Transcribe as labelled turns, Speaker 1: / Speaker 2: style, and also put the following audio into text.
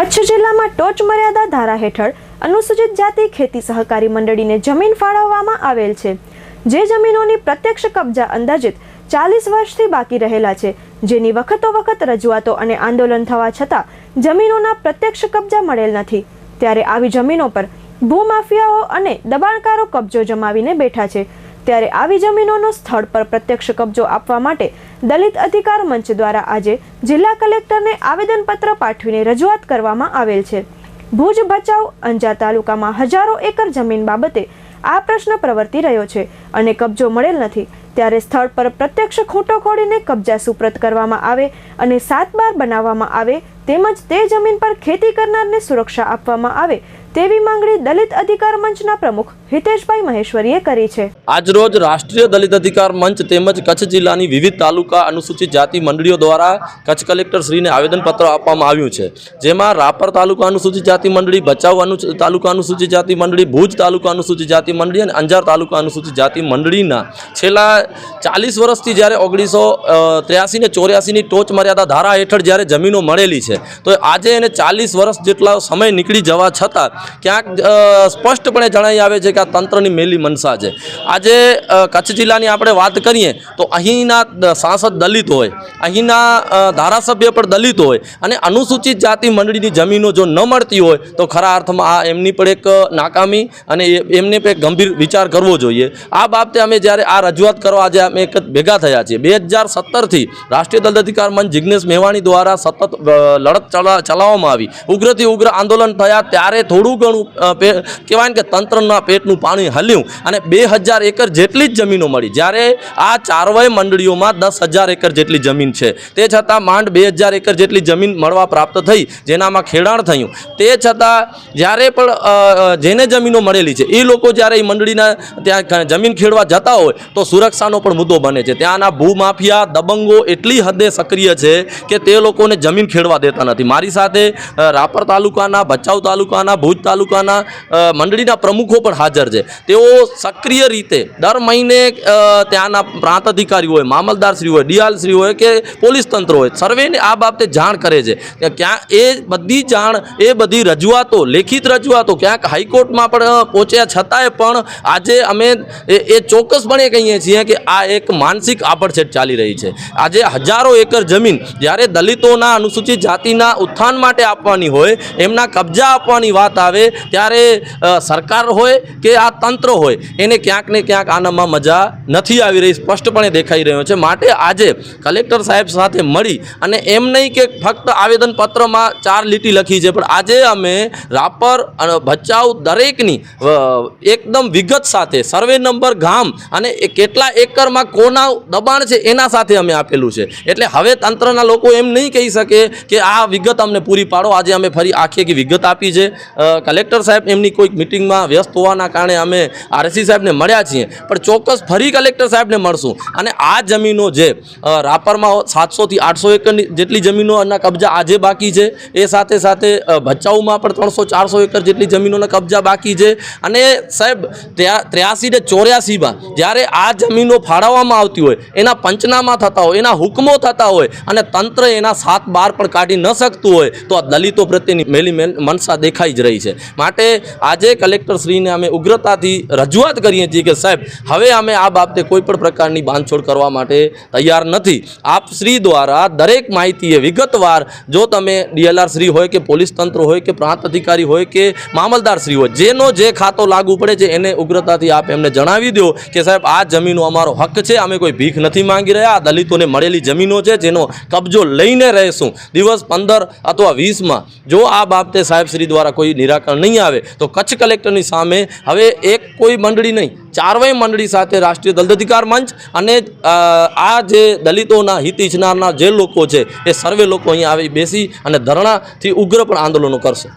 Speaker 1: કચ્છ જિલ્લામાં ટોચ મર્યાદા ધારા હેઠળ અનુસૂચિત જાતિ ખેતી સહકારી મંડળીને જમીન ફાળવવામાં આવેલ છે. જે જમીનોની પ્રત્યક્ષ કબજા અંદાજિત ચાલીસ વર્ષથી બાકી રહેલા છે. જેની વખતો વખત રજૂઆતો અને આંદોલન થવા છતાં જમીનોના પ્રત્યક્ષ કબજા મળેલ નથી. ત્યારે આવી જમીનો પર ભૂમાફિયાઓ અને દબાણકારો કબજો જમાવીને બેઠા છે. ત્યારે આવી જમીનોનો સ્થળ પર પ્રત્યક્ષ કબજો આપવા માટે દલિત અધિકાર મંચ દ્વારા આજે જિલ્લા કલેક્ટરને આવેદનપત્ર પાઠવીને રજૂઆત કરવામાં આવેલ છે. ભુજ ભચાઉ અંજાર તાલુકામાં હજારો એકર જમીન બાબતે આ પ્રશ્ન પ્રવર્તી રહ્યો છે અને કબજો મળેલ નથી. ત્યારે સ્થળ પર પ્રત્યક્ષ ખોટો ખોડીને કબજા સુપ્રત કરવામાં આવે અને સાત બાર બનાવવામાં આવે તેમજ તે જમીન પર ખેતી કરનારને સુરક્ષા આપવામાં આવે તેવી માંગણી દલિત અધિકાર મંચના પ્રમુખ હિતેશભાઈ મહેશ્વરીએ કરી છે.
Speaker 2: આજરોજ રાષ્ટ્રીય દલિત અધિકાર મંચ તેમજ કચ્છ જિલ્લાની વિવિધ તાલુકા અનુસૂચિત જાતિ મંડળીઓ દ્વારા કચ્છ કલેક્ટર શ્રીને આવેદનપત્ર આપવામાં આવ્યું છે. જેમાં રાપર તાલુકા અનુસૂચિત જાતિ મંડળી, ભચાઉ તાલુકા અનુસૂચિત જાતિ મંડળી, ભુજ તાલુકા અનુસૂચિત જાતિ મંડળી અને અંજાર તાલુકા અનુસૂચિત જાતિ મંડળીના છેલ્લા ચાલીસ વર્ષથી જ્યારે ઓગણીસો ત્ર્યાસી ને ચોર્યાસીની ટોચ મર્યાદા ધારા હેઠળ જ્યારે જમીનો મળેલી છે, તો આજે એને ચાલીસ વર્ષ જેટલા સમય નીકળી જવા છતાં ક્યાંક સ્પષ્ટપણે જણાઈ આવે છે કે આ તંત્રની મેલી મનસા છે. આજે કચ્છ જિલ્લાની આપણે વાત કરીએ તો અહીંના સાંસદ દલિત હોય, અહીંના ધારાસભ્ય પણ દલિત હોય અને અનુસૂચિત જાતિ મંડળીની જમીનો જો ન મળતી હોય તો ખરા અર્થમાં આ એમની પણ એક નાકામી અને એમને પણ ગંભીર વિચાર કરવો જોઈએ. આ બાબતે અમે જ્યારે આ રજૂઆત કરવા આજે અમે એક ભેગા થયા છીએ. બે હજાર સત્તરથી રાષ્ટ્રીય દલિત અધિકાર મંચ જિજ્ઞેશ મેવાણી દ્વારા સતત લડત ચલા, ચલાવવામાં આવી. ઉગ્રથી ઉગ્ર આંદોલન થયા ત્યારે થોડું ઘણું કહેવાય ને કે તંત્રના પેટનું પાણી હલ્યું અને બે હજાર એકર જેટલી જ જમીનો મળી. જ્યારે આ ચારવાય મંડળીઓમાં દસ હજાર એકર જેટલી જમીન છે. તે છતાં માંડ બે હજાર એકર જેટલી જમીન મળવા પ્રાપ્ત થઈ, જેનામાં ખેડાણ થયું. તે છતાં જ્યારે પણ જેને જમીનો મળેલી છે એ લોકો જ્યારે એ મંડળીના ત્યાં જમીન ખેડવા જતા હોય, તો સુરક્ષાનો પણ મુદ્દો બને છે. ત્યાંના ભૂમાફિયા, દબંગો એટલી હદે સક્રિય છે કે તે લોકોને જમીન ખેડવા દેતા નથી. મારી સાથે રાપર તાલુકાના, ભચાઉ તાલુકાના ભુજ તાલુકાના મંડળીના પ્રમુખો પણ હાજર છે. તેઓ સક્રિય રીતે દર મહિને ત્યાંના પ્રાંત અધિકારી હોય મામલદારશ્રી હોય ડીઆલશ્રી હોય કે પોલીસ તંત્ર હોય, સર્વેને આ બાબતે જાણ કરે છે. ક્યાં એ બધી જાણ, એ બધી રજૂઆતો, લેખિત રજૂઆતો ક્યાંક હાઈકોર્ટમાં પણ પહોંચ્યા છતાંય પણ આજે અમે એ એ ચોક્કસપણે કહીએ છીએ કે આ એક માનસિક આભડછેટ ચાલી રહી છે. આજે હજારો એકર જમીન જ્યારે દલિતોના અનુસૂચિત જાતિના ઉત્થાન માટે આપવાની હોય, એમના કબજા આપવાની વાત આવે ત્યારે સરકાર હોય કે આ તંત્ર હોય, એને ક્યાંક ને ક્યાંક આનામાં મજા નથી આવી રહી, સ્પષ્ટપણે દેખાઈ રહ્યો છે. માટે આજે કલેક્ટર સાહેબ સાથે મળી અને એમ નહીં કે ફક્ત આવેદનપત્રમાં ચાર લીટી લખી છે, પણ આજે અમે રાપર અને ભચાઉ દરેકની એકદમ વિગત સાથે સર્વે નંબર, ગામ અને કેટલા એકરમાં કોના દબાણ છે, એના સાથે અમે આપેલું છે. એટલે હવે તંત્રના લોકો એમ નહીં કહી શકે કે આ વિગત અમને પૂરી પાડો. આજે અમે ફરી આખી આખી વિગત આપી છે. કલેક્ટર સાહેબ એમની કોઈક મિટિંગમાં વ્યસ્ત હોવાના કારણે અમે આરસી સાહેબને મળ્યા છીએ. પણ ચોક્કસ ફરી કલેક્ટર સાહેબને મળશું. અને આ જમીનો જે રાપરમાં સાતસોથી આઠસો એકરની જેટલી જમીનોના કબજા આજે બાકી છે, એ સાથે સાથે ભચાઉમાં પણ ત્રણસો ચારસો એકર જેટલી જમીનોના કબજા બાકી છે. અને સાહેબ ત્ર્યાસી ને ચોર્યાસીમાં જ્યારે આ જમીનો ફાળવવામાં આવતી હોય, એના પંચનામા થતા હોય, એના હુકમો થતા હોય અને તંત્ર એના સાત બાર પણ કાઢી ન શકતું હોય, તો આ દલિતો પ્રત્યેની મેલ મનસા દેખાઈ જ રહી છે. માટે આજે કલેક્ટર શ્રીને અમે ઉગ્રતાથી રજૂઆત કરીએ છીએ કે સાહેબ, હવે અમે આ બાબતે કોઈ પણ પ્રકારની બાંધછોડ કરવા માટે તૈયાર નથી. આપ શ્રી દ્વારા દરેક માહિતીએ વિગતવાર, જો તમે ડીએલઆર શ્રી હોય કે પોલીસ તંત્ર હોય કે પ્રાંત અધિકારી હોય કે મામલદાર શ્રી હોય, જેનો જે ખાતો લાગુ પડે છે એને ઉગ્રતાથી આપ એમને જણાવી દો કે સાહેબ, આ જમીનો અમારો હક છે, અમે કોઈ ભીખ નથી માંગી રહ્યા દલિતોને મળેલી જમીનો છે જેનો કબજો લઈને રહેશું. દિવસ પંદર અથવા વીસમાં, જો આ બાબતે સાહેબ શ્રી દ્વારા કોઈ નિરાકરણ નહીં આવે, તો કચ્છ કલેક્ટરની સામે હવે એક કોઈ મંડળી નહીં, ચારવાય મંડળી સાથે રાષ્ટ્રીય દલિત અધિકાર મંચ અને આ જે દલિતોના હિત ઈચ્છનારના જે લોકો છે, એ સર્વે લોકો અહીંયા આવી બેસી અને ધરણાથી ઉગ્ર પણ આંદોલનો કરશે.